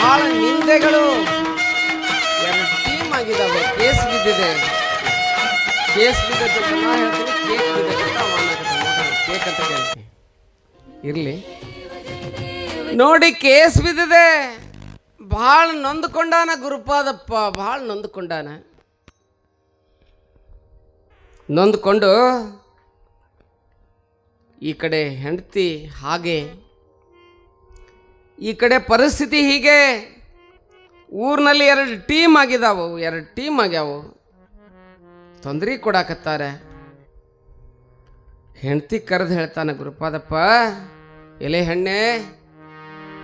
ಬಹಳ ನಿಂದೆಗಳು. ಎರಡು ಟೀಮ್ ಆಗಿದ್ದಾವೆ. ಕೇಸ್ ಬಿದ್ದಿದೆ. ಕೇಸ್ ಕೇಳ್ತಿ ಇರಲಿ. ನೋಡಿ ಕೇಸ್ ಬಿದ್ದಿದೆ. ಭಾಳ ನೊಂದ್ಕೊಂಡಾನ ಗುರುಪಾದಪ್ಪ ಭಾಳ ನೊಂದ್ಕೊಂಡಾನ. ನೊಂದ್ಕೊಂಡು ಈ ಕಡೆ ಹೆಂಡತಿ ಹಾಗೆ ಈ ಕಡೆ ಪರಿಸ್ಥಿತಿ ಹೀಗೆ. ಊರಿನಲ್ಲಿ ಎರಡು ಟೀಮ್ ಆಗಿದಾವು. ಎರಡು ಟೀಮ್ ಆಗ್ಯಾವು. ತೊಂದರೆ ಕೊಡಾಕತ್ತಾರೆ. ಹೆಂಡತಿ ಕರೆದು ಹೇಳ್ತಾನೆ, ಗುರುಪಾದಪ್ಪ, ಎಲೆ ಹೆಣ್ಣೆ.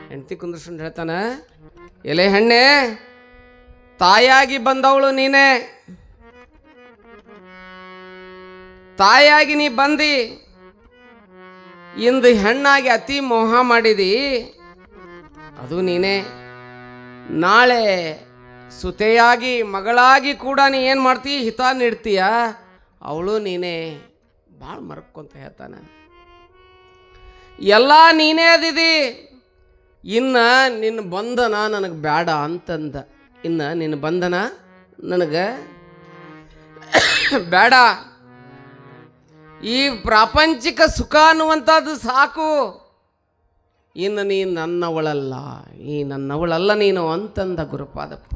ಹೆಂಡತಿ ಕುಂದ್ರಸ್ಕೊಂಡು ಹೇಳ್ತಾನೆ, ಎಲೆ ಹೆಣ್ಣೆ, ತಾಯಾಗಿ ಬಂದವಳು ನೀನೇ. ತಾಯಾಗಿ ನೀ ಬಂದಿ. ಇಂದು ಹೆಣ್ಣಾಗಿ ಅತಿ ಮೋಹ ಮಾಡಿದಿ. ಅದು ನೀನೇ. ನಾಳೆ ಸುತೆಯಾಗಿ ಮಗಳಾಗಿ ಕೂಡ ನೀ ಏನು ಮಾಡ್ತೀಯ ಹಿತ ನೀಡ್ತೀಯ? ಅವಳು ನೀನೇ. ಭಾಳ ಮರ್ಕೊಂತ ಹೇಳ್ತಾನೆ. ಎಲ್ಲ ನೀನೇ ಅದಿದಿ. ಇನ್ನು ನಿನ್ನ ಬಂಧನ ನನಗೆ ಬೇಡ ಅಂತಂದ. ಇನ್ನು ನಿನ್ನ ಬಂಧನ ನನಗೆ ಬೇಡ ಈ ಪ್ರಾಪಂಚಿಕ ಸುಖ ಅನ್ನುವಂಥದ್ದು ಸಾಕು. ಇನ್ನು ನೀ ನನ್ನವಳಲ್ಲ, ಈ ನನ್ನವಳಲ್ಲ ನೀನು ಅಂತಂದ ಗುರುಪಾದಪ್ಪ.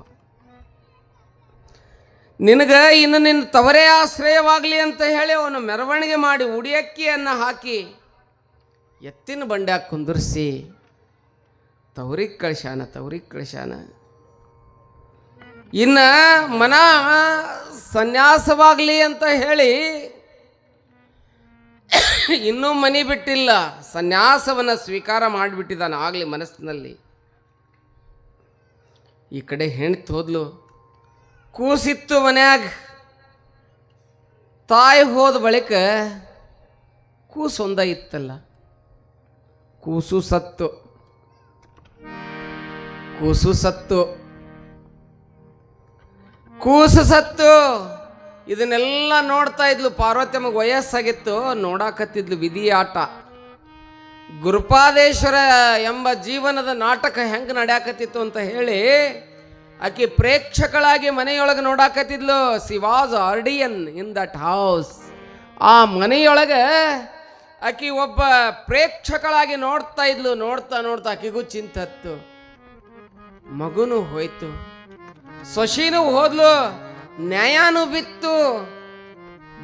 ನಿನಗೆ ಇನ್ನು ನಿನ್ನ ತವರೇ ಆಶ್ರಯವಾಗಲಿ ಅಂತ ಹೇಳಿ ಅವನು ಮೆರವಣಿಗೆ ಮಾಡಿ ಉಡಿಯಕ್ಕಿಯನ್ನು ಹಾಕಿ ಎತ್ತಿನ ಬಂಡ್ಯಾಗ ಕುಂದಿರಿಸಿ, ತವರಿಗೆ ಕಳಿಸ್ಯಾನ ತವರಿಗೆ ಕಳಿಸ್ಯಾನ. ಇನ್ನು ಮನ ಸನ್ಯಾಸವಾಗಲಿ ಅಂತ ಹೇಳಿ ಇನ್ನೂ ಮನಿ ಬಿಟ್ಟಿಲ್ಲ. ಸನ್ಯಾಸವನ್ನು ಸ್ವೀಕಾರ ಮಾಡಿಬಿಟ್ಟಿದ್ದಾನೆ ಆಗಲಿ ಮನಸ್ಸಿನಲ್ಲಿ. ಈ ಕಡೆ ಹೆಣ್ತು ಹೋದ್ಲು. ಕೂಸಿತ್ತು ಮನ್ಯಾಗ. ತಾಯಿ ಹೋದ ಬಳಿಕ ಕೂಸು ಒಂದ ಇತ್ತಲ್ಲ. ಕೂಸು ಸತ್ತು. ಕೂಸು ಸತ್ತು. ಕೂಸು ಸತ್ತು. ಇದನ್ನೆಲ್ಲ ನೋಡ್ತಾ ಇದ್ಲು ಪಾರ್ವತಮ್ಮಗೆ ವಯಸ್ಸಾಗಿತ್ತು, ನೋಡಾಕತ್ತಿದ್ಲು ವಿಧಿ ಆಟ. ಗುರುಪಾದೇಶ್ವರ ಎಂಬ ಜೀವನದ ನಾಟಕ ಹೆಂಗೆ ನಡ್ಯಾಕತ್ತಿತ್ತು ಅಂತ ಹೇಳಿ, ಆಕೆ ಪ್ರೇಕ್ಷಕಳಾಗಿ ಮನೆಯೊಳಗೆ ನೋಡಾಕತ್ತಿದ್ಲು she was guardian in that house. ಆ ಮನೆಯೊಳಗೆ ಆಕೆ ಒಬ್ಬ ಪ್ರೇಕ್ಷಕಳಾಗಿ ನೋಡ್ತಾ ಇದ್ಲು, ನೋಡ್ತಾ ನೋಡ್ತಾ ಆಕಿಗೂ ಚಿಂತತ್ತು. ಮಗುನು ಹೋಯ್ತು. ಸೊಶಿನೂ ಹೋದ್ಲು ನ್ಯಾಯನೂ ಬಿತ್ತು.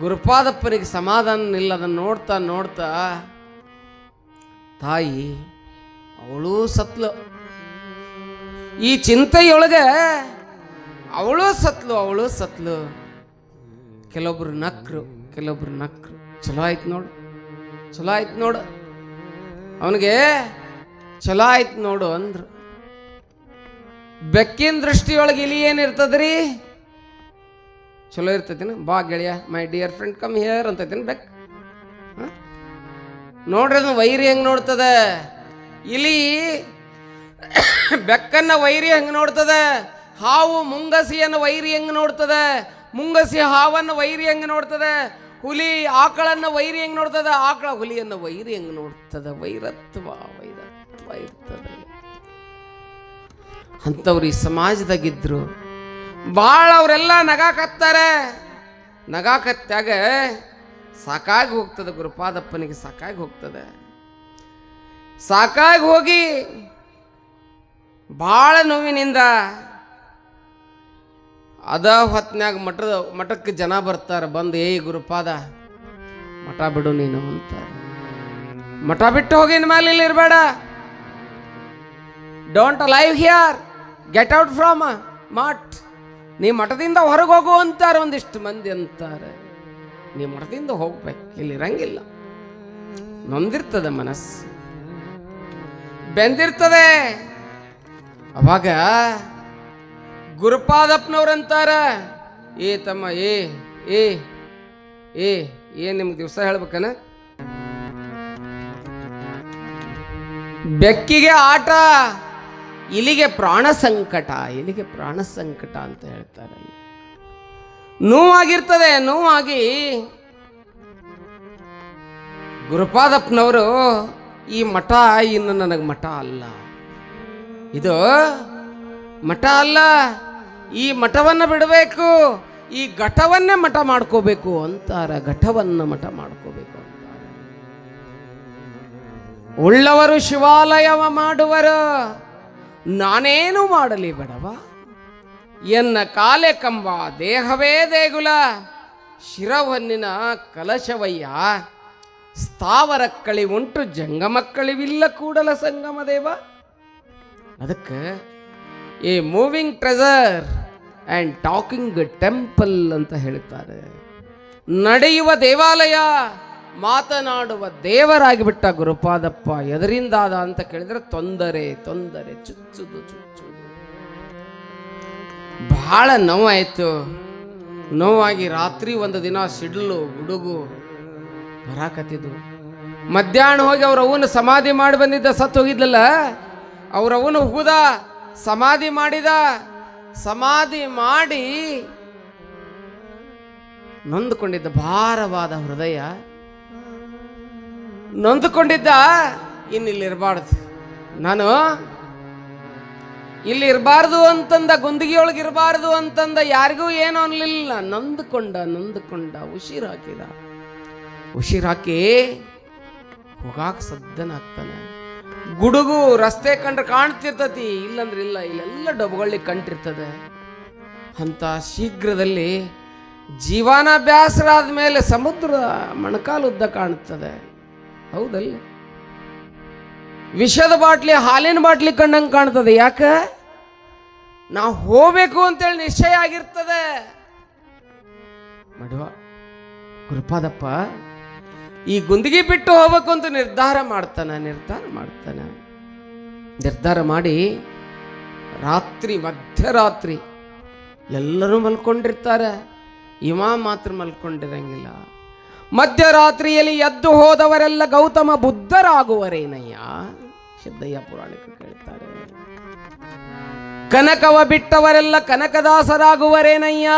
ಗುರುಪಾದಪ್ಪನಿಗೆ ಸಮಾಧಾನ ಇಲ್ಲ ನೋಡ್ತಾ ನೋಡ್ತಾ ತಾಯಿ ಅವಳೂ ಸತ್ಲು. ಈ ಚಿಂತೆಯೊಳಗೆ ಅವಳು ಸತ್ಲು ಅವಳು ಸತ್ಲು. ಕೆಲವೊಬ್ರು ನಕ್ರು ಕೆಲವೊಬ್ರು ನಕ್ರು. ಚಲೋ ಆಯ್ತು ನೋಡು, ಚಲೋ ಆಯ್ತು ನೋಡು. ಅವನಿಗೆ ಚಲೋ ಆಯ್ತು ನೋಡು ಅಂದ್ರು. ಬೆಕ್ಕಿನ ದೃಷ್ಟಿಯೊಳಗೆ ಇಲ್ಲಿ ಏನಿರ್ತದ್ರಿ? ಚಲೋ ಇರ್ತೈತಿನ? ಬಾ ಗೆಳೆಯ my dear friend come here ಅಂತೈತಿನ ಬೆಕ್? ನೋಡ್ರಿ ಅದನ್ನ ವೈರಿ ಹೆಂಗೆ ನೋಡ್ತದ? ಇಲಿ ಬೆಕ್ಕನ್ನ ವೈರಿ ಹೆಂಗೆ ನೋಡ್ತದ? ಹಾವು ಮುಂಗಸಿಯನ್ನು ವೈರಿ ಹೆಂಗೆ ನೋಡ್ತದ? ಮುಂಗಸಿ ಹಾವನ್ನು ವೈರಿ ಹೆಂಗೆ ನೋಡ್ತದ? ಹುಲಿ ಆಕಳನ್ನ ವೈರಿ ಹೆಂಗೆ ನೋಡ್ತದ? ಆಕಳ ಹುಲಿಯನ್ನು ವೈರಿ ಹೆಂಗೆ ನೋಡ್ತದ? ವೈರತ್ವ ವೈರತ್ವ ಇರ್ತದ. ಅಂಥವ್ರು ಈ ಸಮಾಜದಾಗಿದ್ರು ಭಾಳ ಅವರೆಲ್ಲ ನಗಾಕತ್ತಾರೆ ನಗಾಕತ್ತಾಗ ಸಾಕಾಗಿ ಹೋಗ್ತದೆ ಗುರುಪಾದಪ್ಪನಿಗೆ, ಸಾಕಾಗಿ ಹೋಗ್ತದೆ. ಸಾಕಾಗಿ ಹೋಗಿ ಭಾಳ ನೋವಿನಿಂದ ಅದ ಹೊತ್ನ್ಯಾಗ ಮಠದ, ಮಠಕ್ಕೆ ಜನ ಬರ್ತಾರೆ, ಬಂದು ಏಯ್ ಗುರುಪಾದ, ಮಠ ಬಿಡು ನೀನು ಅಂತ ಮಠ ಬಿಟ್ಟು ಹೋಗಿನ ಮೇಲೆ ಇಲ್ಲಿ ಇರಬೇಡ don't live here get out from mutt. ನೀ ಮಠದಿಂದ ಹೊರಗೆ ಹೋಗು ಅಂತಾರೆ ಒಂದಿಷ್ಟು ಮಂದಿ ಅಂತಾರೆ. ನೀ ಮಠದಿಂದ ಹೋಗ್ಬೇಕು, ಇಲ್ಲಿ ಇರಂಗಿಲ್ಲ. ನೊಂದಿರ್ತದೆ ಮನಸ್ಸು. ಬೆಂದಿರ್ತದೆ. ಅವಾಗ ಗುರುಪಾದಪ್ಪನವ್ರಂತಾರ ಏ ತಮ್ಮ, ಏ ಏ ಏ, ಏನ್ ನಿಮ್ಗೆ ದಿವಸ ಹೇಳ್ಬೇಕನ? ಬೆಕ್ಕಿಗೆ ಆಟ. ಇಲಿಗೆ ಪ್ರಾಣ ಸಂಕಟ ಇಲ್ಲಿಗೆ ಪ್ರಾಣ ಸಂಕಟ ಅಂತ ಹೇಳ್ತಾರೆ. ನೋವಾಗಿರ್ತದೆ, ನೋವಾಗಿ ಗುರುಪಾದಪ್ಪನವರು ಈ ಮಠ ಇನ್ನು ನನಗೆ ಮಠ ಅಲ್ಲ. ಇದು ಮಠ ಅಲ್ಲ, ಈ ಮಠವನ್ನ ಬಿಡಬೇಕು, ಈ ಘಟವನ್ನೇ ಮಠ ಮಾಡ್ಕೋಬೇಕು ಅಂತಾರೆ, ಘಟವನ್ನ ಮಠ ಮಾಡ್ಕೋಬೇಕು ಅಂತಾರೆ. ಉಳ್ಳವರು ಶಿವಾಲಯವ ಮಾಡುವರು. ನಾನೇನು ಮಾಡಲಿ ಬಡವ? ಎನ್ನ ಕಾಲೆ ಕಂಬ ದೇಹವೇ ದೇಗುಲ, ಶಿರವನ್ನಿನ ಕಲಶವಯ್ಯ. ಸ್ಥಾವರ ಕಳಿ ಉಂಟು ಜಂಗಮಕ್ಕಳಿವಿಲ್ಲ ಕೂಡಲ ಸಂಗಮ ದೇವ. ಅದಕ್ಕೆ ಈ moving treasure and talking temple ಅಂತ ಹೇಳ್ತಾರೆ. ನಡೆಯುವ ದೇವಾಲಯ. ಮಾತನಾಡುವ ದೇವರಾಗಿಬಿಟ್ಟ ಗುರುಪಾದಪ್ಪ, ಎದರಿಂದಾದ ಅಂತ ಕೇಳಿದ್ರೆ ತೊಂದರೆ ತೊಂದರೆ, ಚುಚ್ಚುದು ಚುಚ್ಚುದು. ಬಹಳ ನೋವಾಯಿತು. ನೋವಾಗಿ ರಾತ್ರಿ ಒಂದು ದಿನ ಸಿಡ್ಲು, ಗುಡುಗು ಬರಾಕತ್ತಿದ್ದು ಮಧ್ಯಾಹ್ನ ಹೋಗಿ ಅವ್ರ ಅವನು ಸಮಾಧಿ ಮಾಡಿ ಬಂದಿದ್ದ, ಸತ್ತು ಹೋಗಿದ್ಲಲ್ಲ? ಅವ್ರ ಅವನು ಸಮಾಧಿ ಮಾಡಿದ, ಸಮಾಧಿ ಮಾಡಿ ನೊಂದುಕೊಂಡಿದ್ದ ಭಾರವಾದ ಹೃದಯ. ನೊಂದುಕೊಂಡಿದ್ದ, ಇನ್ನಿಲ್ಲಿರಬಾರ್ದು. ನಾನು ಇಲ್ಲಿ ಇರಬಾರ್ದು ಅಂತಂದ ಗುಂದಿಗೆಯೊಳಗೆ ಇರಬಾರ್ದು ಅಂತಂದ, ಯಾರಿಗೂ ಏನು ಅನ್ಲಿಲ್ಲ. ನೊಂದುಕೊಂಡ ನೊಂದುಕೊಂಡ ಉಸಿರಾಕಿದ ಉಸಿರಾಕಿ ಹೋಗಾಕ ಸದ್ದನಾಗ್ತಾನೆ ಗುಡುಗು ರಸ್ತೆ ಕಂಡ್ರೆ ಕಾಣ್ತಿರ್ತತಿ, ಇಲ್ಲಂದ್ರೆ ಇಲ್ಲ, ಇಲ್ಲೆಲ್ಲ ಡಬ್ಗಳಿ ಕಂಟಿರ್ತದೆ. ಅಂತ ಶೀಘ್ರದಲ್ಲಿ ಜೀವನ ಬೇಸರ ಮೇಲೆ ಸಮುದ್ರ ಮಣಕಾಲುದ್ದ ಕಾಣುತ್ತದೆ ಹೌದಲ್ಲ. ವಿಷದ ಬಾಟ್ಲಿ, ಹಾಲಿನ ಬಾಟ್ಲಿ ಕಂಡಂಗೆ ಕಾಣ್ತದೆ, ಯಾಕ? ನಾವು ಹೋಗ್ಬೇಕು ಅಂತೇಳಿ ನಿಶ್ಚಯ ಆಗಿರ್ತದೆ. ಮಡುವ ಕೃಪಾದಪ್ಪ ಈ ಗುಂದಿಗೆ ಬಿಟ್ಟು ಹೋಗ್ಬೇಕು ಅಂತ ನಿರ್ಧಾರ ಮಾಡ್ತಾನೆ ನಿರ್ಧಾರ ಮಾಡ್ತಾನೆ. ನಿರ್ಧಾರ ಮಾಡಿ ರಾತ್ರಿ, ಮಧ್ಯರಾತ್ರಿ ಎಲ್ಲರೂ ಮಲ್ಕೊಂಡಿರ್ತಾರೆ. ಇವ ಮಾತ್ರ ಮಲ್ಕೊಂಡಿರಂಗಿಲ್ಲ. ಮಧ್ಯರಾತ್ರಿಯಲ್ಲಿ ಎದ್ದು ಹೋದವರೆಲ್ಲ ಗೌತಮ ಬುದ್ಧರಾಗುವರೇನಯ್ಯ? ಸಿದ್ದಯ್ಯ ಪುರಾಣಿಕ ಕೇಳ್ತಾರೆ. ಕನಕವ ಬಿಟ್ಟವರೆಲ್ಲ ಕನಕದಾಸರಾಗುವರೇನಯ್ಯ?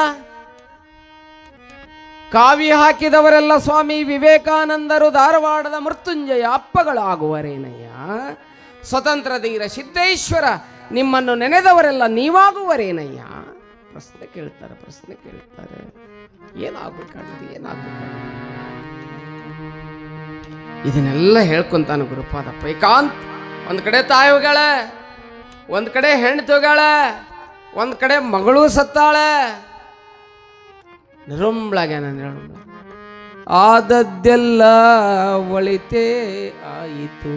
ಕಾವಿ ಹಾಕಿದವರೆಲ್ಲ ಸ್ವಾಮಿ ವಿವೇಕಾನಂದರು ಧಾರವಾಡದ ಮೃತ್ಯುಂಜಯ ಅಪ್ಪಗಳಾಗುವರೇನಯ್ಯ? ಸ್ವತಂತ್ರ ಧೀರ ಸಿದ್ದೇಶ್ವರ ನಿಮ್ಮನ್ನು ನೆನೆದವರೆಲ್ಲ ನೀವಾಗುವರೇನಯ್ಯ? ಪ್ರಶ್ನೆ ಕೇಳ್ತಾರೆ ಪ್ರಶ್ನೆ ಕೇಳ್ತಾರೆ. ಏನಾಗಬೇಕಾಗಿದೆ, ಏನಾಗ್ಬೇಕಾಗಿದೆ? ಇದನ್ನೆಲ್ಲ ಹೇಳ್ಕೊಂತಾನ ಗುರುಪಾದ ಪೈಕಾಂತ್. ಒಂದು ಕಡೆ ತಾಯಿ ಹೋಗ್ಯಾಳ, ಒಂದ್ ಕಡೆ ಹೆಣ್ತಿ ಹೋಗ್ಯಾಳ, ಒಂದ್ ಕಡೆ ಮಗಳು ಸತ್ತಾಳೆ. ನಿರುಂಬ್ಳಾಗ್ಯಾನ ನಿರುಂಬ್ಳ ಆದದ್ದೆಲ್ಲ ಒಳಿತೇ ಆಯಿತು.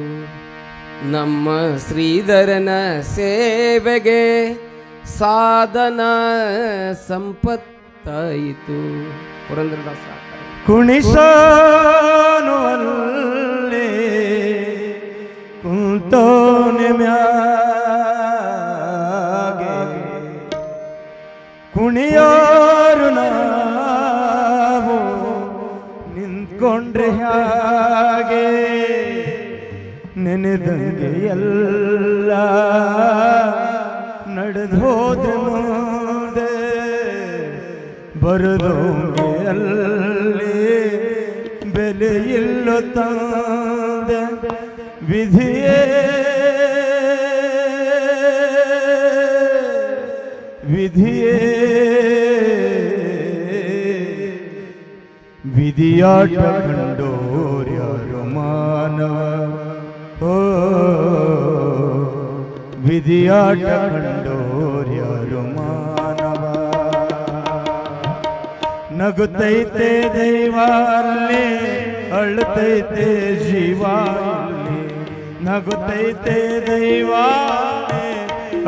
ನಮ್ಮ ಶ್ರೀಧರನ ಸೇವೆಗೆ ಸಾಧನ ಸಂಪತ್ತಾಯಿತು. ಪುರಂದ್ರದಾಸ ಹಾಡ್ತಾರೆ. ಕುಂತೋನೆ ಮ್ಯಾಗೆ ಕುಣಿಯಾರು ನಾವು ನಿಂತ್ಕೊಂಡ್ರೆ ಹಾಗೆ ನೆನೆದಂಗೆ ಎಲ್ಲ ನಡೆದು ಹೋದೆ ಮುಂದೆ ಬರದೋಂಗೆ ಅಲ್ಲಿ ಬೆಲೆ ಇಲ್ಲೋ ತಂದೆ. ವಿಧಿಯೇ ವಿಧಿಯೇ ವಿಧಿಯಾಟ ಕಂಡೋರ್ಯಾರು ಮಾನವ ಓ ವಿಧಿಯಾಟ ಕಂಡೋರ್ಯಾರು ಮಾನವ ನಗುತ್ತೈತೆ ದೈವ ಅಲ್ಲಿ ಅಳ್ತೈತೆ ಜೀವ ಇಲ್ಲಿ ನಗುತ್ತೈತೆ ದೈವ ಅಲ್ಲಿ,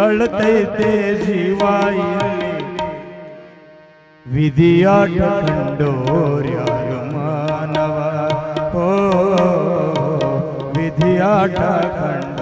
ಅಳ್ತೈತೆ ಜೀವ ಇಲ್ಲಿ ವಿಧಿಯಾಟ ಕಂಡೋರ್ಯಾರು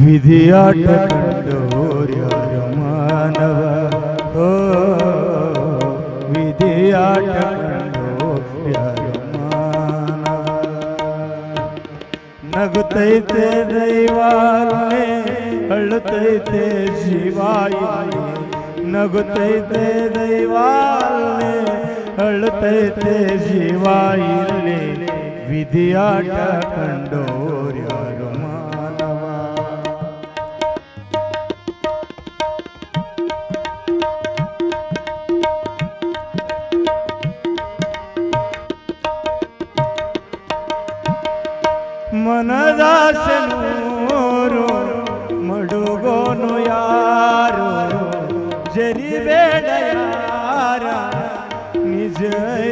വിധിയാട്ട കണ്ടോരമാനവ ഓ വിധിയാട്ട കണ്ടോരമാനവ നഗുത്തൈത്തെ ദൈവാലേ അഴുത്തൈത്തെ ശിവായി നഗുത്തൈത്തെ ദൈവാലേ അഴുത്തൈത്തെ ശിവായില്ലേ വിധിയാട്ട കണ്ടോ. ನಿಜ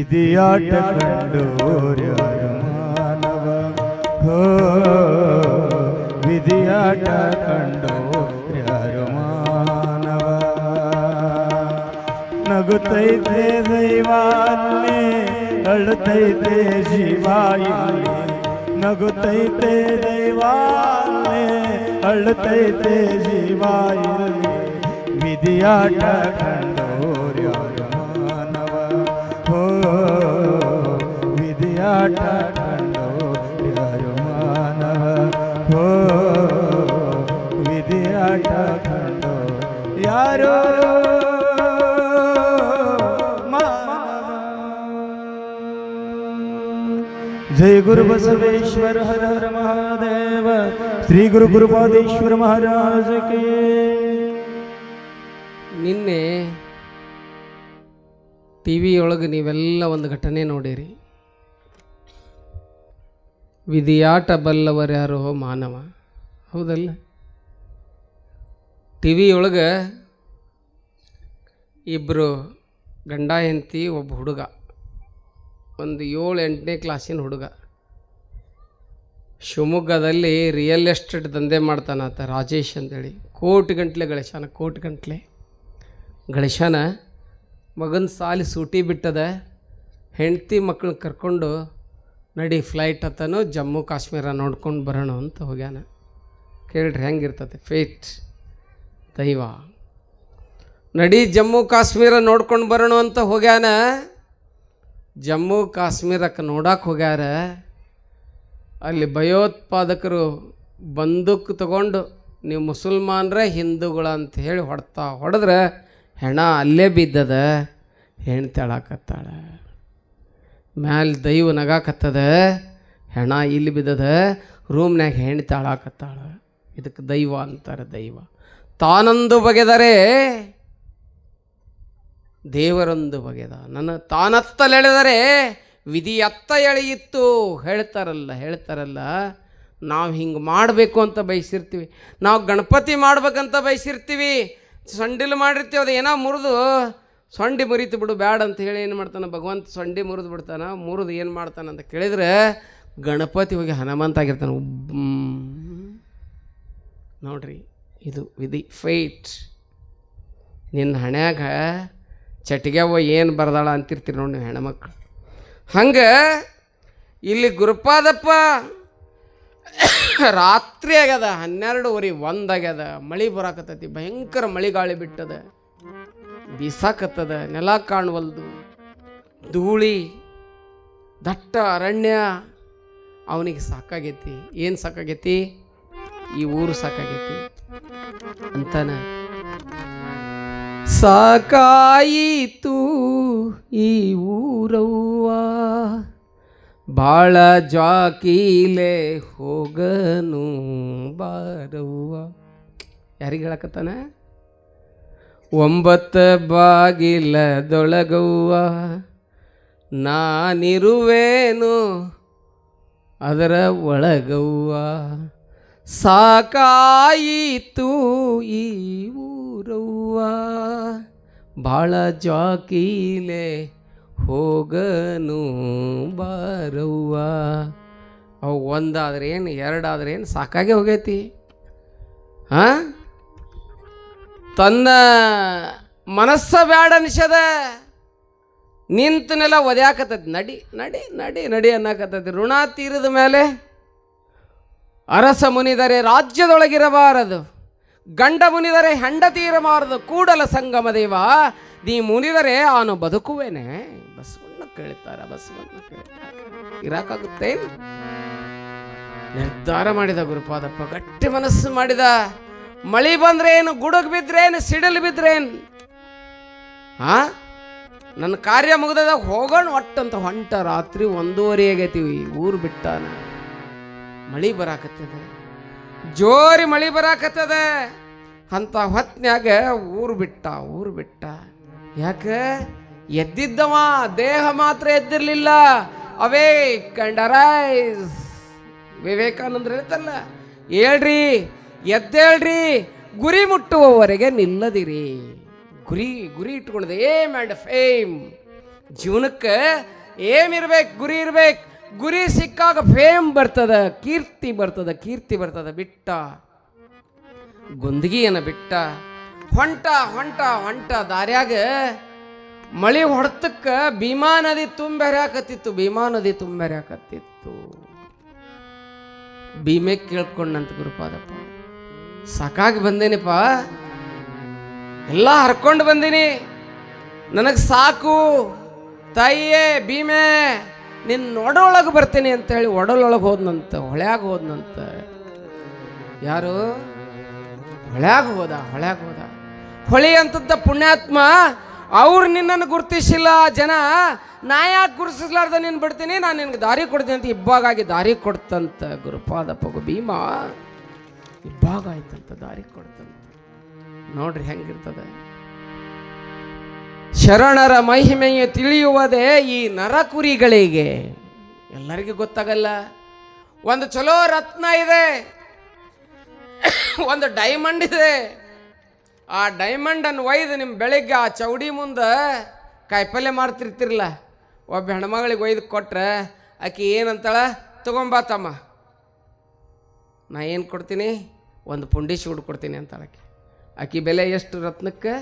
ವಿಧಿಯಾಟ ಕಂಡೋರ್ಯಾರು ಮಾನವ ಹೋ ವಿಧಿಯಾಟ ಕಂಡೋರ್ಯಾರು ಮಾನವ ನಗುತ್ತೈತೆ ದೈವಾಲೆ ಅಳುತ್ತೈತೆ ಶಿವಾಯಿಲೆ ನಗುತ್ತೈತೆ ದೈವಾಲೆ ಅಳುತ್ತೈತೆ ಶಿವಾಯಿಲೆ ವಿಧಿಯಾಟ ಕಂಡೋರ್ಯಾರು ಜಯ ಗುರು ಬಸವೇಶ್ವರ ಹರ ಹರ ಮಹಾದೇವ. ಶ್ರೀ ಗುರು ಗುರುಪಾದೇಶ್ವರ ಮಹಾರಾಜ ಕೇ ನಿನ್ನೆ ಟಿ ವಿಯೊಳಗೆ ನೀವೆಲ್ಲ ಒಂದು ಘಟನೆ ನೋಡಿರಿ. ವಿಧಿಯಾಟ ಬಲ್ಲವರ್ಯಾರೋ ಮಾನವ. ಹೌದಲ್ಲ? ಟಿ ವಿಯೊಳಗೆ ಇಬ್ಬರು ಗಂಡ ಹೆಂಡತಿ, ಒಬ್ಬ ಹುಡುಗ. ಒಂದು ಏಳು ಎಂಟನೇ ಕ್ಲಾಸಿನ ಹುಡುಗ. ಶಿವಮೊಗ್ಗದಲ್ಲಿ ರಿಯಲ್ ಎಸ್ಟೇಟ್ ದಂಧೆ ಮಾಡ್ತಾನಾತ ರಾಜೇಶ್ ಅಂತೇಳಿ. ಕೋಟಿ ಗಂಟ್ಲೆ ಗಳಿಸ್ಯಾನ ಕೋಟಿ ಗಂಟ್ಲೆ ಗಳಿಸ್ಯಾನ ಮಗನ ಸಾಲಿ ಸೂಟಿ ಬಿಟ್ಟದ, ಹೆಂಡತಿ ಮಕ್ಕಳನ್ನ ಕರ್ಕೊಂಡು ನಡಿ ಫ್ಲೈಟ್ ಹತ್ತನು ಜಮ್ಮು, ಕಾಶ್ಮೀರ ನೋಡ್ಕೊಂಡು ಬರೋಣ ಅಂತ ಹೋಗ್ಯಾನ. ಕೇಳ್ರಿ ಹೆಂಗಿರ್ತದೆ ಫೇಟ್ ದೈವ. ನಡಿ, ಜಮ್ಮು, ಕಾಶ್ಮೀರ ನೋಡ್ಕೊಂಡು ಬರೋಣ ಅಂತ ಹೋಗ್ಯಾನ. ಜಮ್ಮು ಕಾಶ್ಮೀರಕ್ಕೆ ನೋಡಕ್ಕೆ ಹೋಗ್ಯಾರ. ಅಲ್ಲಿ ಭಯೋತ್ಪಾದಕರು ಬಂದೂಕ್ ತಗೊಂಡು, ನೀವು ಮುಸಲ್ಮಾನ್ರೆ ಹಿಂದೂಗಳು ಅಂತ ಹೇಳಿ ಹೊಡ್ತಾ ಹೊಡೆದ್ರೆ ಹೆಣ ಅಲ್ಲೇ ಬಿದ್ದದ. ಹೆಣ್ಣು ತೆಳಾಕತ್ತಾಳ ಮ್ಯಾಲೆ ದೈವ ನಗಾಕತ್ತದ, ಹೆಣ ಇಲ್ಲಿ ಬಿದ್ದದ ರೂಮ್ನ್ಯಾಗ ಹೆಣ್ಣು ತಾಳಾಕತ್ತಾಳ. ಇದಕ್ಕೆ ದೈವ ಅಂತಾರೆ ದೈವ. ತಾನೊಂದು ಬಗೆದರೆ ದೇವರೊಂದು ಬಗೆದ. ನನ್ನ ತಾನತ್ತಲೆಳೆದರೆ ವಿಧಿಯತ್ತ ಎಳೆಯಿತ್ತು. ಹೇಳ್ತಾರಲ್ಲ ಹೇಳ್ತಾರಲ್ಲ, ನಾವು ಹಿಂಗೆ ಮಾಡಬೇಕು ಅಂತ ಬಯಸಿರ್ತೀವಿ. ನಾವು ಗಣಪತಿ ಮಾಡ್ಬೇಕಂತ ಬಯಸಿರ್ತೀವಿ. ಸಂಡಿಲು ಮಾಡಿರ್ತೀವಿ ಅದು ಏನೋ ಮುರಿದು ಸೊಂಡಿ ಮುರಿತು ಬಿಡು, ಬ್ಯಾಡ ಅಂತ ಹೇಳಿ ಏನು ಮಾಡ್ತಾನೆ? ಭಗವಂತ ಸೊಂಡಿ ಮುರಿದು ಬಿಡ್ತಾನೆ, ಮುರಿದು ಏನು ಮಾಡ್ತಾನೆ ಅಂತ ಕೇಳಿದ್ರೆ ಗಣಪತಿ ಹೋಗಿ ಹನುಮಂತ ಆಗಿರ್ತಾನೆ. ನೋಡ್ರಿ, ಇದು ವಿಧಿ ಫೈಟ್ ನಿನ್ನ ಹಣ್ಯಾಗ ಚಟಿಗ್ಯಾವ ಏನು ಬರ್ದಾಳ ಅಂತಿರ್ತೀರಿ ನೋಡಿ ನೀವು ಹೆಣ್ಮಕ್ಳು. ಹಂಗೆ ಇಲ್ಲಿ ಗುರುಪಾದಪ್ಪ ರಾತ್ರಿ ಆಗ್ಯದ, ಹನ್ನೆರಡುವರೆ ಒಂದಾಗ್ಯದ ಮಳೆ ಬರಾಕತ್ತೈತಿ, ಭಯಂಕರ ಮಳೆ ಗಾಳಿ ಬಿಟ್ಟದ. ಬೀಸಾಕತ್ತದ, ನೆಲ ಕಾಣುವಲ್ದು. ಧೂಳಿ, ದಟ್ಟ ಅರಣ್ಯ, ಅವನಿಗೆ ಸಾಕಾಗೈತಿ. ಏನು ಸಾಕಾಗೈತಿ? ಈ ಊರು ಸಾಕಾಗೈತಿ. ಅಂತಾನೆ. ಸಾಕಾಯಿತು ಈ ಊರವ್ವ, ಬಾಳ ಜಾಕೀಲೆ ಹೋಗನು ಬಾರವ್ವ. ಯಾರಿಗೆ ಹೇಳಕತ್ತಾನ? ಒಂಬತ್ತ ಬಾಗಿಲದೊಳಗವ್ವ, ನಾನಿರುವೇನು ಅದರ ಒಳಗವ್ವ. ಸಾಕಾಯಿತು ಈ ಊರವ್ವ. ಭಾಳ ಜಾಕೀಲೆ ಹೋಗನು ಬಾರವ್ವ. ಅವು ಒಂದಾದ್ರೆ ಏನು ಸಾಕಾಗೆ ಏನು ಸಾಕಾಗಿ ಹೋಗೈತಿ. ಹಾಂ? ತನ್ನ ಮನಸ್ಸ ಬ್ಯಾಡ ಅನಿಸದ ನಿಂತನೆಲ್ಲ ಒದ್ಯಾಕತ್ತೈತಿ ನಡಿ ನಡಿ ನಡಿ ನಡಿ ಅನ್ನಕತ್ತೈತಿ ಋಣ ತೀರಿದ ಮೇಲೆ ಅರಸ ಮುನಿದರೆ ರಾಜ್ಯದೊಳಗಿರಬಾರದು. ಗಂಡ ಮುನಿದರೆ ಹೆಂಡತಿ ಇರಬಾರದು ಕೂಡಲ ಸಂಗಮ ದೇವ, ನೀ ಮುನಿದರೆ ಅವನು ಬದುಕುವೇನೆ. ಬಸವಣ್ಣ ಕೇಳ್ತಾರ ಬಸವಣ್ಣ ಕೇಳ್ತಾರ. ಇರಾಕಾಗುತ್ತೆ ನಿರ್ಧಾರ ಮಾಡಿದ ಗುರುಪಾದಪ್ಪ, ಗಟ್ಟಿ ಮನಸ್ಸು ಮಾಡಿದ. ಮಳಿ ಬಂದ್ರೇನು, ಗುಡುಗ್ ಬಿದ್ರೇನು, ಸಿಡಿಲು ಬಿದ್ರೇನು? ಹಾ ನನ್ನ ಕಾರ್ಯ ಮುಗಿದಾಗ ಹೋಗೋಣ ಒಟ್ಟಂತ ಹೊಂಟ ರಾತ್ರಿ ಒಂದೂವರೆ ಆಗೈತಿವಿ, ಊರು ಬಿಟ್ಟಾನ. ಮಳಿ ಬರಾಕತ್ತದ. ಜೋರಿ ಮಳಿ ಬರಾಕತ್ತದ. ಅಂತ ಹೊತ್ನ್ಯಾಗ ಊರು ಬಿಟ್ಟ ಊರು ಬಿಟ್ಟ. ಯಾಕ? ಎದ್ದಿದ್ದವ, ದೇಹ ಮಾತ್ರ ಎದ್ದಿರಲಿಲ್ಲ. ಅವೇ, ಕಂಡರೈಸ್. ವಿವೇಕಾನಂದ್ರ ಹೇಳ್ತಲ್ಲ ಹೇಳ್ರಿ ಎದ್ದೇಳ್ರಿ, ಗುರಿ ಮುಟ್ಟುವವರೆಗೆ ನಿಲ್ಲದಿರಿ. ಗುರಿ ಗುರಿ ಇಟ್ಕೊಳ್ಳೋದು ಏಮ್ ಆ್ಯಂಡ್ ಫೇಮ್. ಜೀವನಕ್ಕೆ ಏಮ್ ಇರ್ಬೇಕು, ಗುರಿ ಇರ್ಬೇಕು. ಗುರಿ ಸಿಕ್ಕಾಗ ಫೇಮ್ ಬರ್ತದ, ಕೀರ್ತಿ ಬರ್ತದ ಕೀರ್ತಿ ಬರ್ತದ, ಬಿಟ್ಟ. ಗುಂದಗಿಯನ್ನ ಬಿಟ್ಟ. ಹೊಂಟ ಹೊಂಟ ಹೊಂಟ ದಾರ್ಯಾಗ ಮಳಿ ಹೊಡ್ತಕ್ಕ ಭೀಮಾ ನದಿ ತುಂಬ ಹರಿಯಾಕತ್ತಿತ್ತು, ಭೀಮಾ ನದಿ ತುಂಬ ಹರಿಯಾಕತ್ತಿತ್ತು. ಭೀಮೆ ಕೇಳ್ಕೊಂಡಂತ ಗುರುಪಾದಪ್ಪ. ಸಾಕಾಗಿ ಬಂದೇನಪ್ಪ. ಎಲ್ಲ ಹರ್ಕೊಂಡು ಬಂದೀನಿ. ನನಗೆ ಸಾಕು. ತಾಯಿಯೇ, ಭೀಮೆ ನಿನ್ನ ಒಡೊಳಗೆ ಬರ್ತೀನಿ ಅಂತ ಹೇಳಿ ಒಡಲೊಳಗೆ ಹೋದ್ನಂತ, ಹೊಳ್ಯಾಗ ಹೋದ್ನಂತ. ಯಾರು? ಹೊಳ್ಯಾಗ ಹೋದ ಹೊಳ್ಯಾಗ ಹೋದ. ಹೊಳಿ ಅಂತದ್ದ ಪುಣ್ಯಾತ್ಮ, ಅವ್ರು ನಿನ್ನನ್ನು ಗುರ್ತಿಸಿಲ್ಲ, ಜನ ನಾ ಯಾಕೆ ಗುರುತಿಸ್ಲಾರ್ದ ನಿನ್ನ ಬಿಡ್ತೀನಿ, ನಾನು ನಿನ್ಗೆ ದಾರಿ ಕೊಡ್ತೀನಿ ಅಂತ ಇಬ್ಬಾಗಾಗಿ ದಾರಿ ಕೊಡ್ತಂತ ಗುರುಪಾದಪ್ಪ ಭೀಮ. ಇಬ್ಬಾಗ ಆಯ್ತಂತ, ದಾರಿ ಕೊಡ್ತಂತ. ನೋಡ್ರಿ ಹೆಂಗಿರ್ತದೆ. ಶರಣರ ಮಹಿಮೆಯು ತಿಳಿಯುವುದೇ ಈ ನರಕುರಿಗಳಿಗೆ. ಎಲ್ಲರಿಗೂ ಗೊತ್ತಾಗಲ್ಲ. ಒಂದು ಚಲೋ ರತ್ನ ಇದೆ. ಒಂದು ಡೈಮಂಡ್ ಇದೆ. ಆ ಡೈಮಂಡನ್ನು ಒಯ್ದು ನಿಮ್ಮ ಬೆಳಿಗ್ಗೆ ಆ ಚೌಡಿ ಮುಂದೆ ಕಾಯಿಪಲ್ಯ ಮಾಡ್ತಿರ್ತಿರಲ್ಲ ಒಬ್ಬ ಹೆಣ್ಮಗಳಿಗೆ ಒಯ್ದು ಕೊಟ್ರೆ, ಆಕೆ ಏನಂತಾಳ? ತಗೊಂಬಾ ತಮ್ಮ. ನಾ ಏನು ಕೊಡ್ತೀನಿ? ಒಂದು ಪುಂಡಿ ಶಿವಡು ಕೊಡ್ತೀನಿ ಅಂತ ಆಕಿ ಅಕ್ಕಿ ಬೆಲೆ ಎಷ್ಟು ರತ್ನಕ್ಕೆ?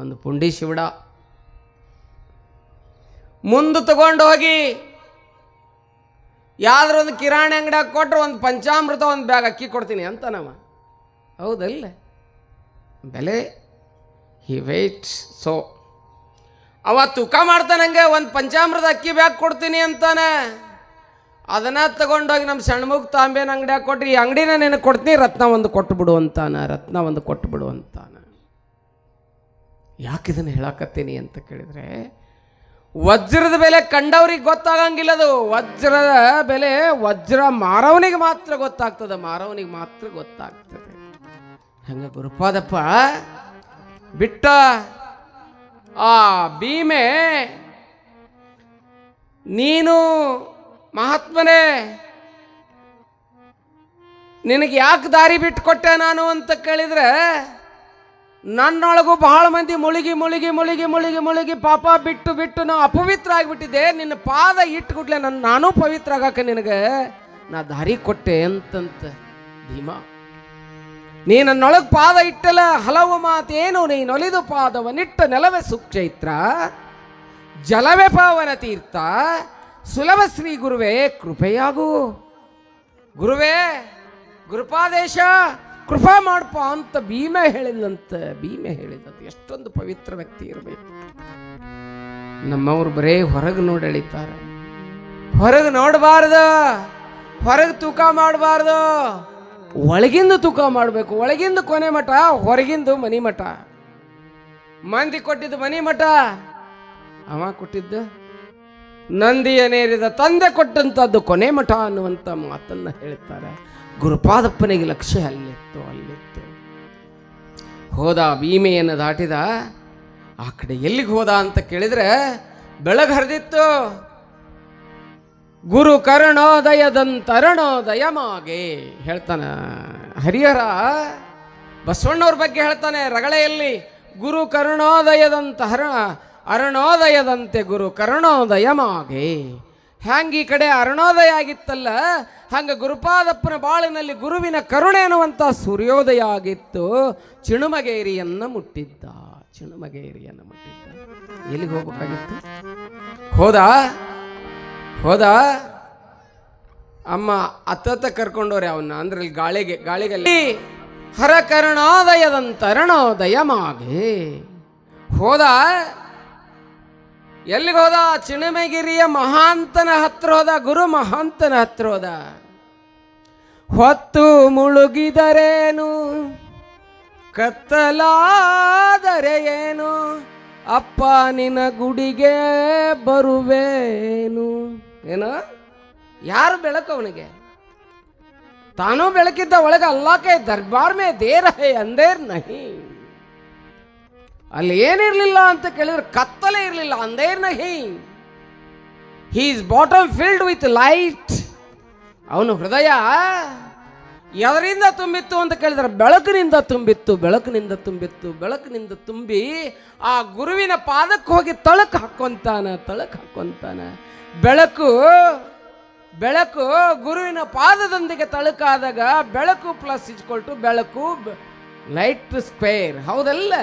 ಒಂದು ಪುಂಡಿ ಶಿವಡ. ಮುಂದೆ ತಗೊಂಡು ಹೋಗಿ. ಯಾವ್ದಾರ ಒಂದು ಕಿರಾಣಿ ಅಂಗಡಿಯಾಗ ಕೊಟ್ರೆ ಒಂದು ಪಂಚಾಮೃತ ಒಂದು ಬ್ಯಾಗ್ ಅಕ್ಕಿ ಕೊಡ್ತೀನಿ ಅಂತ ನಮ್ಮ ಹೌದಲ್ಲ? ಬೆಲೆ ಹಿ ವೆಯ್ಟ್ ಸೊ ಅವ ತೂಕ ಮಾಡ್ತಾನಂಗೆ ಒಂದು ಪಂಚಾಮೃತ ಅಕ್ಕಿ ಬ್ಯಾಗ್ ಕೊಡ್ತೀನಿ ಅಂತಾನೆ. ಅದನ್ನ ತಗೊಂಡೋಗಿ ನಮ್ಮ ಸಣ್ಮುಖ ತಾಂಬೇನ ಅಂಗಡಿಯಾಗ ಕೊಟ್ರಿ, ಈ ಅಂಗಡಿನ ನಿನಗೆ ಕೊಡ್ತೀನಿ, ರತ್ನ ಒಂದು ಕೊಟ್ಟು ಬಿಡು ಅಂತಾನ, ರತ್ನ ಒಂದು ಕೊಟ್ಟು ಬಿಡು ಅಂತಾನ. ಯಾಕೆ ಇದನ್ನು ಹೇಳಾಕತ್ತೀನಿ ಅಂತ ಕೇಳಿದರೆ, ವಜ್ರದ ಬೆಲೆ ಕಂಡವ್ರಿಗೆ ಗೊತ್ತಾಗಂಗಿಲ್ಲ ಅದು. ವಜ್ರದ ಬೆಲೆ ವಜ್ರ ಮಾರವನಿಗೆ ಮಾತ್ರ ಗೊತ್ತಾಗ್ತದೆ, ಮಾರವನಿಗೆ ಮಾತ್ರ ಗೊತ್ತಾಗ್ತದೆ. ಹಂಗ ಗುರುಪಾದಪ್ಪ, ಬಿಟ್ಟ ಆ ಭೀಮೆ ನೀನು ಮಹಾತ್ಮನೇ, ನಿನಗೆ ಯಾಕೆ ದಾರಿ ಬಿಟ್ಟು ಕೊಟ್ಟೆ ನಾನು ಅಂತ ಕೇಳಿದ್ರೆ, ನನ್ನೊಳಗೂ ಬಹಳ ಮಂದಿ ಮುಳುಗಿ ಮುಳುಗಿ ಮುಳುಗಿ ಮುಳುಗಿ ಮುಳುಗಿ ಪಾಪ ಬಿಟ್ಟು ಬಿಟ್ಟು ನಾವು ಅಪವಿತ್ರ ಆಗಿಬಿಟ್ಟಿದ್ದೆ ನಿನ್ನ ಪಾದ ಇಟ್ಕೊಡ್ಲೆ ನನ್ನ ನಾನು ಪವಿತ್ರ ಆಗಾಕ ನಿನಗೆ ನಾ ದಾರಿ ಕೊಟ್ಟೆ ಅಂತಂತ ಭೀಮಾ. ನೀ ನನ್ನೊಳಗೆ ಪಾದ ಇಟ್ಟಲ್ಲ, ಹಲವು ಮಾತೇನು ನೀನೊಲಿದು ಪಾದವನಿಟ್ಟ ನೆಲವೇ ಸುಕ್ಷೈತ್ರ, ಜಲವೇ ಪಾವನ ತೀರ್ಥ ಸುಲಭ ಶ್ರೀ ಗುರುವೇ, ಕೃಪೆಯಾಗು. ಗುರುವೇ, ಗುರುಪಾದೇಶ, ಕೃಪಾ ಮಾಡಪ್ಪ ಅಂತ ಭೀಮೆ ಹೇಳಿದಂತ ಭೀಮೆ ಹೇಳಿದಂತ ಎಷ್ಟೊಂದು ಪವಿತ್ರ ವ್ಯಕ್ತಿ ಇರಬೇಕು. ನಮ್ಮವ್ರು ಬರೇ ಹೊರಗೆ ನೋಡಿ ಎಳಿತಾರೆ ಹೊರಗೆ ನೋಡಬಾರ್ದು, ಹೊರಗೆ ತೂಕ ಮಾಡಬಾರ್ದು. ಒಳಗಿಂದ ತೂಕ ಮಾಡಬೇಕು, ಒಳಗಿಂದ ಕೊನೆ ಮಠ, ಹೊರಗಿಂದು ಮನಿ ಮಠ. ಮಂದಿ ಕೊಟ್ಟಿದ್ದು ಮನಿ ಮಠ, ಅವ ಕೊಟ್ಟಿದ್ದು ನಂದಿಯನೇರಿದ ತಂದೆ ಕೊಟ್ಟಂತದ್ದು ಕೊನೆ ಮಠ ಅನ್ನುವಂಥ ಮಾತನ್ನ ಹೇಳ್ತಾರೆ. ಗುರುಪಾದಪ್ಪನಿಗೆ ಲಕ್ಷ್ಯ ಅಲ್ಲಿತ್ತು ಅಲ್ಲಿತ್ತು. ಹೋದ ಭೀಮೆಯನ್ನು ದಾಟಿದ, ಆ ಕಡೆ ಎಲ್ಲಿಗೆ ಹೋದ ಅಂತ ಕೇಳಿದ್ರೆ ಬೆಳಗ್ಗೆ ಹರಿದಿತ್ತು. ಗುರು ಕರ್ಣೋದಯದಂತರಣೋದಯಮಾಗೆ ಹೇಳ್ತಾನ. ಹರಿಹರ, ಬಸವಣ್ಣವ್ರ ಬಗ್ಗೆ ಹೇಳ್ತಾನೆ, ರಗಳೆಯಲ್ಲಿ, ಗುರು ಕರ್ಣೋದಯದಂತ ಹರ ಅರುಣೋದಯದಂತೆ ಗುರು ಕರುಣೋದಯ ಮಾಗೆ ಹ್ಯಾಂಗ ಈ ಕಡೆ ಅರುಣೋದಯ ಆಗಿತ್ತಲ್ಲ ಹಂಗೆ ಗುರುಪಾದಪ್ಪನ ಬಾಳಿನಲ್ಲಿ ಗುರುವಿನ ಕರುಣೆ ಅನ್ನುವಂಥ ಸೂರ್ಯೋದಯ ಆಗಿತ್ತು. ಚಿಣುಮಗೇರಿಯನ್ನು ಮುಟ್ಟಿದ್ದ ಚಿಣುಮಗೇರಿಯನ್ನು ಮುಟ್ಟಿದ್ದ. ಎಲ್ಲಿಗೆ ಹೋಗ್ಬೇಕಾಗಿತ್ತು? ಹೋದ? ಹೋದ? ಅಮ್ಮ ಅತ್ತತ್ತ ಕರ್ಕೊಂಡವ್ರೆ ಅವನ್ನ ಅಂದ್ರೆ ಇಲ್ಲಿ ಗಾಳಿಗೆ, ಗಾಳಿಗಲ್ಲಿ. ಹರ ಮಾಗೆ ಹೋದ? ಎಲ್ಲಿಗೆ ಹೋದ? ಚಿಣಮಗಿರಿಯ ಮಹಾಂತನ ಹತ್ರ ಹೋದ, ಗುರು ಮಹಾಂತನ ಹತ್ರ ಹೋದ. ಹೊತ್ತು ಮುಳುಗಿದರೇನು? ಕತ್ತಲಾದರೆ ಏನು? ಅಪ್ಪ ನಿನ್ನ ಗುಡಿಗೆ ಬರುವೇನು? ಏನು? ಯಾರು ಬೆಳಕು ಅವನಿಗೆ? ತಾನೂ ಬೆಳಕಿದ್ದ ಒಳಗೆ ಅಲ್ಲಾಕೆ ದರ್ಬಾರ್ ಮೇ ದೇರ ಹೇ ಅಂದೇರ್ ನಹಿ ಅಲ್ಲಿ ಏನಿರಲಿಲ್ಲ ಅಂತ ಕೇಳಿದ್ರೆ ಕತ್ತಲೆ ಇರಲಿಲ್ಲ. ಅಂದೇರ್ ಹಿ. He is bottom filled with light ಅವನು ಹೃದಯ ಎದರಿಂದ ತುಂಬಿತ್ತು ಅಂತ ಕೇಳಿದ್ರೆ ಬೆಳಕಿನಿಂದ ತುಂಬಿತ್ತು ಬೆಳಕಿನಿಂದ ತುಂಬಿತ್ತು, ಬೆಳಕಿನಿಂದ ತುಂಬಿ ಆ ಗುರುವಿನ ಪಾದಕ್ಕೆ ಹೋಗಿ ತಳಕ್ ಹಾಕೊಂತಾನ ತಳಕ್ ಹಾಕೊಂತಾನ ಬೆಳಕು ಬೆಳಕು ಗುರುವಿನ ಪಾದದೊಂದಿಗೆ ತಳಕಾದಾಗ ಬೆಳಕು ಪ್ಲಸ್ ಇಜ್ಕೊಳ್ಟು ಬೆಳಕು ಲೈಟ್ ಸ್ಕ್ವೇರ್ ಹೌದಲ್ಲ?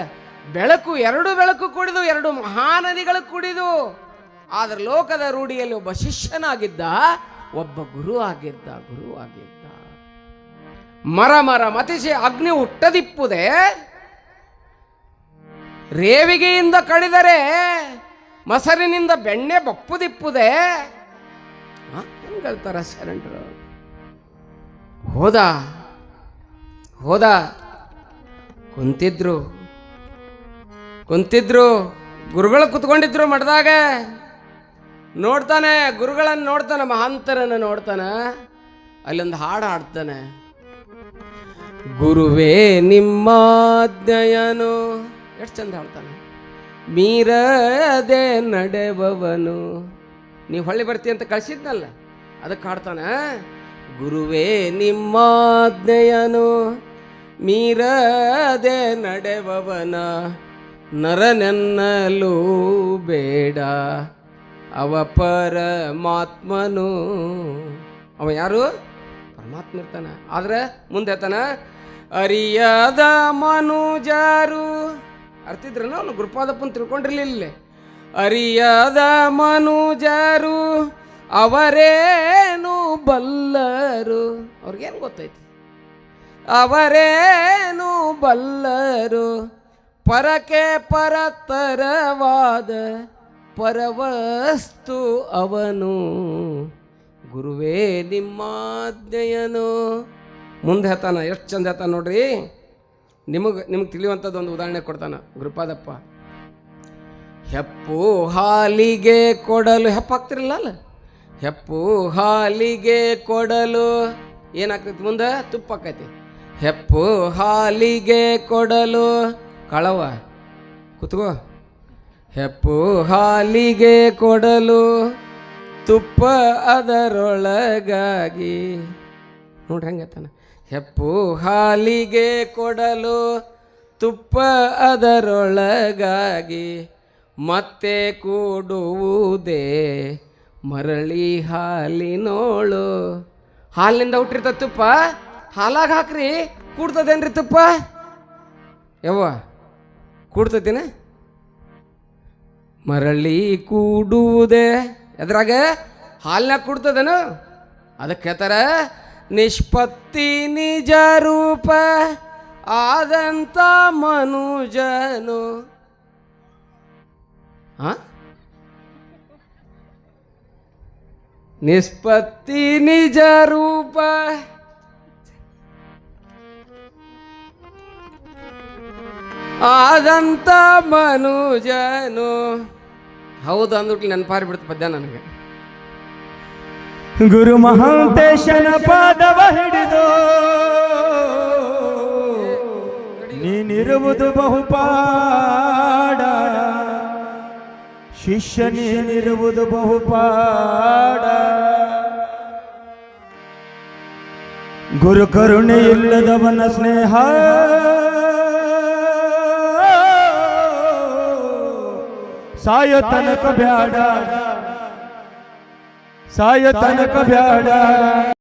ಬೆಳಕು, ಎರಡು ಬೆಳಕು ಕುಡಿದು, ಎರಡು ಮಹಾನದಿಗಳು ಕುಡಿದು. ಆದ್ರೆ ಲೋಕದ ರೂಢಿಯಲ್ಲಿ ಒಬ್ಬ ಶಿಷ್ಯನಾಗಿದ್ದ, ಒಬ್ಬ ಗುರು ಆಗಿದ್ದ ಗುರು ಆಗಿದ್ದ. ಮರ ಮರ ಮತಿಸಿ ಅಗ್ನಿ ಹುಟ್ಟದಿಪ್ಪುದೆ. ರೇವಿಗೆಯಿಂದ ಕಡಿದರೆ ಮಸರಿನಿಂದ ಬೆಣ್ಣೆ ಬಪ್ಪುದಿಪ್ಪುದೆ. ಹೇಳ್ತಾರ ಶರಣರು? ಹೋದ ಹೋದ, ಕುಂತಿದ್ರು. ಕುಂತಿದ್ರು, ಗುರುಗಳು ಕುತ್ಕೊಂಡಿದ್ರು ಮಠದಾಗ. ನೋಡ್ತಾನೆ, ಗುರುಗಳನ್ನು ನೋಡ್ತಾನೆ ಮಹಾಂತರನ ನೋಡ್ತಾನೆ. ಅಲ್ಲೊಂದು ಹಾಡು ಹಾಡ್ತಾನೆ. ಗುರುವೇ ನಿಮ್ಮಾಜ್ಞೆಯನು ಎಷ್ಟು ಚಂದ ಹೇಳ್ತಾನೆ ಮೀರದೆ ನಡೆಬವನು ನೀವು ಹೊಳ್ಳಿ ಬರ್ತೀಯ ಅಂತ ಕಳಿಸಿದ್ನಲ್ಲ ಅದಕ್ಕೆ ಹಾಡ್ತಾನೆ. ಗುರುವೇ ನಿಮ್ಮಾಜ್ಞೆಯನು ಮೀರದೆ ನಡೆಬವನ ನರನೆನ್ನಲು ಬೇಡ. ಅವ ಪರಮಾತ್ಮನು. ಅವ ಯಾರು? ಪರಮಾತ್ಮ ಇರ್ತಾನ. ಆದ್ರೆ ಮುಂದೆ ಹೇಳ್ತಾನ, ಅರಿಯದ ಮನುಜರು. ಅರ್ತಿದ್ರನ ಅವನು ಗುರುಪಾದಪ್ಪನ್ ತಿಳ್ಕೊಂಡಿರ್ಲಿಲ್ಲ ಅರಿಯದ ಮನುಜರು, ಅವರೇನು ಬಲ್ಲರು? ಅವ್ರಿಗೇನು ಗೊತ್ತೈತಿ? ಅವರೇನು ಬಲ್ಲರು? ಪರಕೆ ಪರತರವಾದ ಪರವಸ್ತು ಅವನು. ಗುರುವೇ, ನಿಮ್ಮಾಜ್ಞೆಯನು. ಮುಂದೆ ಹೇಳ್ತಾನ, ಎಷ್ಟು ಚಂದ ಹೇಳ್ತಾನ ನೋಡ್ರಿ. ನಿಮಗೆ ನಿಮಗೆ ತಿಳಿಯುವಂಥದ್ದು ಒಂದು ಉದಾಹರಣೆ ಕೊಡ್ತಾನ ಗುರುಪಾದಪ್ಪ. ಹೆಪ್ಪು ಹಾಲಿಗೆ ಕೊಡಲು ಹೆಪ್ಪಾಗ್ತಿರಲ್ಲ ಅಲ್ಲ? ಹೆಪ್ಪು ಹಾಲಿಗೆ ಕೊಡಲು, ಏನಾಗ್ತೈತಿ ಮುಂದೆ? ತುಪ್ಪ ಆಕೈತಿ ಹೆಪ್ಪು ಹಾಲಿಗೆ ಕೊಡಲು ಕಳವ. ಕುತ್ಕೋ. ಹೆಪ್ಪು ಹಾಲಿಗೆ ಕೊಡಲು ತುಪ್ಪ ಅದರೊಳಗಾಗಿ. ನೋಡ್ರಿ ಹಂಗತ್ತಾನ ಹೆಪ್ಪು ಹಾಲಿಗೆ ಕೊಡಲು ತುಪ್ಪ ಅದರೊಳಗಾಗಿ ಮತ್ತೆ ಕೂಡುವುದೇ ಮರಳಿ ಹಾಲಿನೋಳು. ಹಾಲಿನಿಂದ ಹುಟ್ಟಿರ್ತ ತುಪ್ಪ? ಹಾಲಾಗ ಹಾಕ್ರಿ. ಕೂಡ್ತದೇನ್ರಿ ತುಪ್ಪ? ಯವ್ವ. ಕೂಡ್ತತಿನ? ಮರಳಿ ಕೂಡುವುದೇ. ಎದ್ರಾಗ? ಹಾಲ್ನಾಗ ಕೂಡ್ತದೇನು? ಅದಕ್ಕೆ ಹೇಳ್ತಾರ, ನಿಷ್ಪತ್ತಿ ನಿಜ ರೂಪ ಆದಂತ ಮನುಜನು. ಹಾಂ ನಿಷ್ಪತ್ತಿ ನಿಜ ರೂಪ ಆದಂತ ಮನುಜನು. ಹೌದು ಅಂದ್ಬಿಟ್ಟು ನೆನಪಾರಿ ಬಿಡ್ತು ಪದ್ಯ ನನಗೆ. ಗುರು ಮಹಾಂತೇಶನ ಪಾದವ ಹಿಡಿದು ನೀನಿರುವುದು ಬಹುಪಾಡ. ಶಿಷ್ಯ ನೀನಿರುವುದು ಬಹುಪಾಡ. ಗುರು ಕರುಣೆ ಇಲ್ಲದವನ ಸ್ನೇಹ. ਸਾਇ ਤਨਕ ਭਿਆੜਾ ਸਾਇ ਤਨਕ ਭਿਆੜਾ